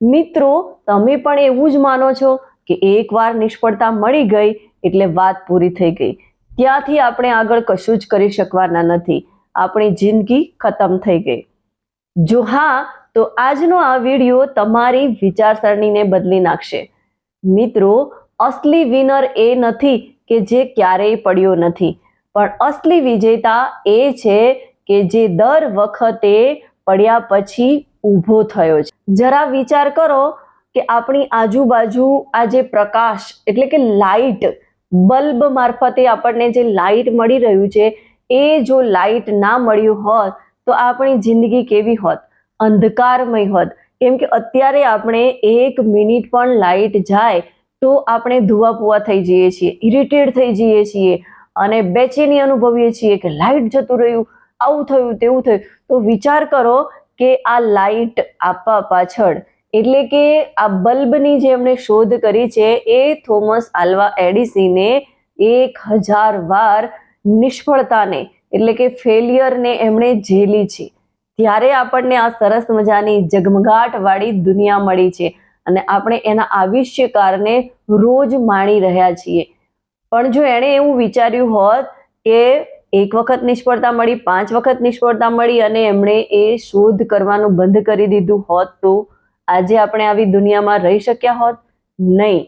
મિત્રો, તમે પણ એવું જ માનો છો કે એકવાર નિષ્ફળતા મળી ગઈ એટલે વાત પૂરી થઈ ગઈ. ત્યાંથી આપણે આગળ કશું જ કરી શકવાના નથી. આપણી જિંદગી ખતમ થઈ ગઈ. જો હા, તો આજનો આ વીડિયો તમારી વિચારસરણીને બદલી નાખશે. મિત્રો, અસલી વિનર એ નથી કે જે ક્યારેય પડ્યો નથી. પણ અસલી વિજેતા એ છે કે જે દર વખતે પડ્યા પછી ઊભો થયો છે. જરા વિચાર કરો કે આપણી આજુબાજુ આ જે પ્રકાશ, એટલે કે લાઈટ બલ્બ મારફતે આપણને જે લાઈટ મળી રહ્યું છે, એ જો લાઈટ ના મળ્યું હોત, તો આપણી જિંદગી કેવી હોત? અંધકારમય હોત. કેમ કે અત્યારે આપણે એક મિનિટ પણ લાઈટ જાય, તો આપણે ધુવાપુવા થઈ જઈએ છીએ, ઇરિટેટ થઈ જઈએ છીએ અને બેચેની અનુભવીએ છીએ કે લાઈટ જતું રહ્યું, આવું થયું, તેવું થયું. તો વિચાર કરો કે આ લાઈટ આપવા પાછળ, એટલે કે આ બલ્બની જે એમણે શોધ કરી છે એ થોમસ આલ્વા એડિસીને એક હજાર વાર નિષ્ફળતાને, એટલે કે ફેલિયરને એમણે ઝેલી છે. ત્યારે આપણને આ સરસ મજાની ઝગમગાટવાળી દુનિયા મળી છે અને આપણે એના આવિષ્યકારને રોજ માણી રહ્યા છીએ. પણ જો એણે એવું વિચાર્યું હોત કે એક વખત નિષ્ફળતા મળી, પાંચ વખત નિષ્ફળતા મળી અને એમણે એ શોધ કરવાનું બંધ કરી દીધું હોત તો આજે આપણે આવી દુનિયામાં રહી શક્યા હોત? નહીં.